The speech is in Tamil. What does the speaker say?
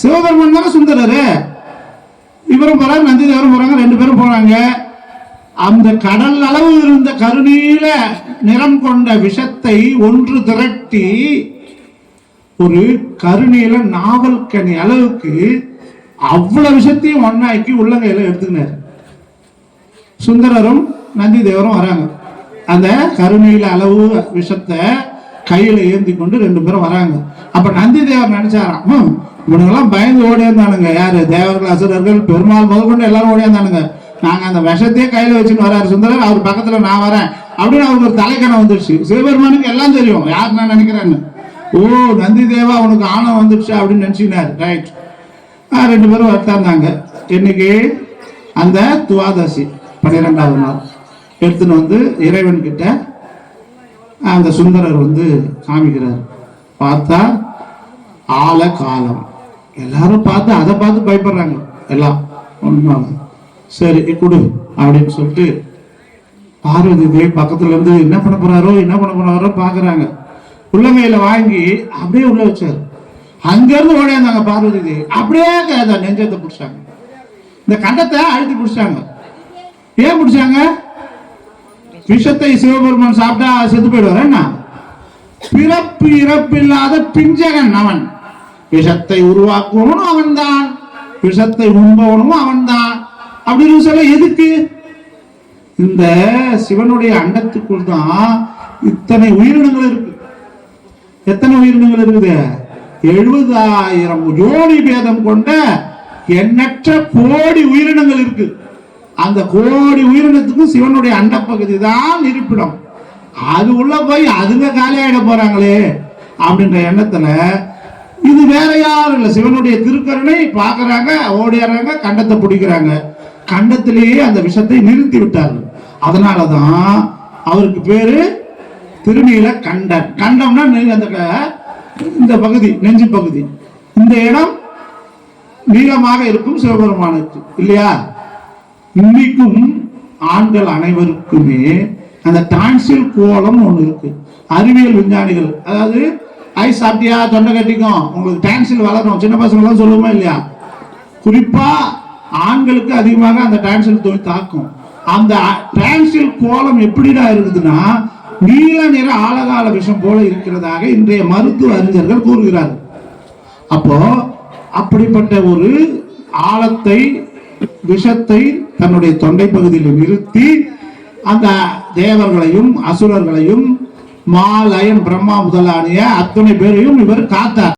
சிவபெருமான் தானே சுந்தரர். இவரும் போறாரு நந்தி தேவரும் போறாங்க ரெண்டு பேரும் போறாங்க. அந்த கடல் அளவு இருந்த கருநீல நிறம் கொண்ட விஷத்தை ஒன்று திரட்டி ஒரு கருநீல நாவல் கனி அளவுக்கு அவ்வளவு விஷத்தையும் ஒன்னாக்கி உள்ளங்கையில எடுத்துக்கினார். சுந்தரரும் நந்தி தேவரும் வராங்க. அந்த கருணையில அளவு விஷத்தை கையில ஏந்தி கொண்டு ரெண்டு பேரும் வராங்க. அப்ப நந்தி தேவர் நினைச்சாராம் இவனுங்கெல்லாம் பயந்து ஓடியாந்தானுங்க யாரு? தேவர்கள் அசுரர்கள் பெருமாள் முதற்கொண்டு எல்லாரும் ஓடியாந்தானுங்க நாங்கள் அந்த விஷத்தையே கையில் வச்சுன்னு வராரு சுந்தரர். அவர் பக்கத்தில் நான் வரேன். அப்படின்னு அவருக்கு ஒரு தலைக்கணம் வந்துருச்சு. சிவபெருமானுக்கு எல்லாம் தெரியும். யார் நான் நினைக்கிறேன்னு. ஓ நந்தி தேவா உனக்கு ஆணம் வந்துடுச்சு அப்படின்னு நினச்சினார் ரைட் ரெண்டு பேரும் வந்தாங்க இன்னைக்கு அந்த துவாதசி பன்னிரெண்டாவது நாள். எடுத்துன்னு வந்து இறைவன் கிட்ட அந்த சுந்தரர் வந்து காமிக்கிறார். பார்த்தா ஆல காலம். எல்லாரும் பார்த்து அதை பார்த்து பயப்படுறாங்க. எல்லாம். ஒன்றும் சரி கொடு அப்படின்னு சொல்லிட்டு பார்வதி தேவி பக்கத்துல இருந்து என்ன பண்ண போறாரோ என்ன பண்ண போறாரோ பாக்குறாங்க. உள்ளங்கையில வாங்கி அப்படியே உள்ள வச்சாரு. அங்க இருந்து ஓடியாந்தாங்க பார்வதி தேவி. அப்படியே நெஞ்சத்தை பிடிச்சாங்க. இந்த கண்டத்தை அழுத்தி பிடிச்சாங்க. ஏன் பிடிச்சாங்க? விஷத்தை சிவபெருமான் சாப்பிட்டா செத்து போயிடுவார் என்ன? பிறப்பு இறப்பில்லாத பிஞ்சகன் அவன். விஷத்தை உருவாக்குவனும் அவன்தான். விஷத்தை உண்பவனும் அவன்தான். அப்படின்னு சொல்ல எதுக்கு? இந்த சிவனுடைய அண்டத்துக்குள் தான் இத்தனை உயிரினங்கள் இருக்கு. எத்தனை உயிரினங்கள் இருக்குது? எழுபதாயிரம் ஜோடி பேதம் கொண்ட எண்ணற்ற கோடி உயிரினங்கள் இருக்கு. அந்த கோடி உயிரினத்துக்கும் சிவனுடைய அண்டப்பகுதி தான் இருப்பிடம். அது உள்ள போய் அதுங்க காலியாயிட போறாங்களே அப்படின்ற எண்ணத்துல இது வேற யாரும் இல்லை. சிவனுடைய திருக்கருணை பார்க்கறாங்க ஓடிடுறாங்க கண்டத்தை பிடிக்கிறாங்க. கண்டத்திலேயே அந்த விஷத்தை நிறுத்தி விட்டார்கள். அதனாலதான் அவருக்கு பேரு திருநீல கண்டன். கண்டம்னா அந்த இந்த பகுதி நெஞ்சு பகுதி. இந்த இடம் நீளமாக இருக்கும் சிவபெருமானுக்கு இல்லையா? இன்னைக்கும் ஆண்கள் அனைவருக்குமே அந்த டான்சில் கோலம் ஒன்று இருக்கு. அறிவியல் விஞ்ஞானிகள் அதாவது ஐ சாப்பிட்டியா தொண்டை கட்டிக்கும். உங்களுக்கு டான்சில் வளரும் சின்ன பசங்க சொல்லுவோமா இல்லையா? குறிப்பாக ஆண்களுக்கு அதிகமாக அந்த டான்சில் தொழில் தாக்கும். அந்த டான்சில் கோலம் எப்படிடா இருக்குதுன்னா நீல நிற ஆழகால விஷம் போல இருக்கிறதாக இன்றைய மருத்துவ அறிஞர்கள் கூறுகிறார்கள். அப்போ அப்படிப்பட்ட ஒரு ஆழத்தை விஷத்தை தன்னுடைய தொண்டை பகுதியில் நிறுத்தி அந்த தேவர்களையும் அசுரர்களையும் மாலயம் பிரம்மா முதலானிய அத்தனை பேரையும் இவர் காத்தார்.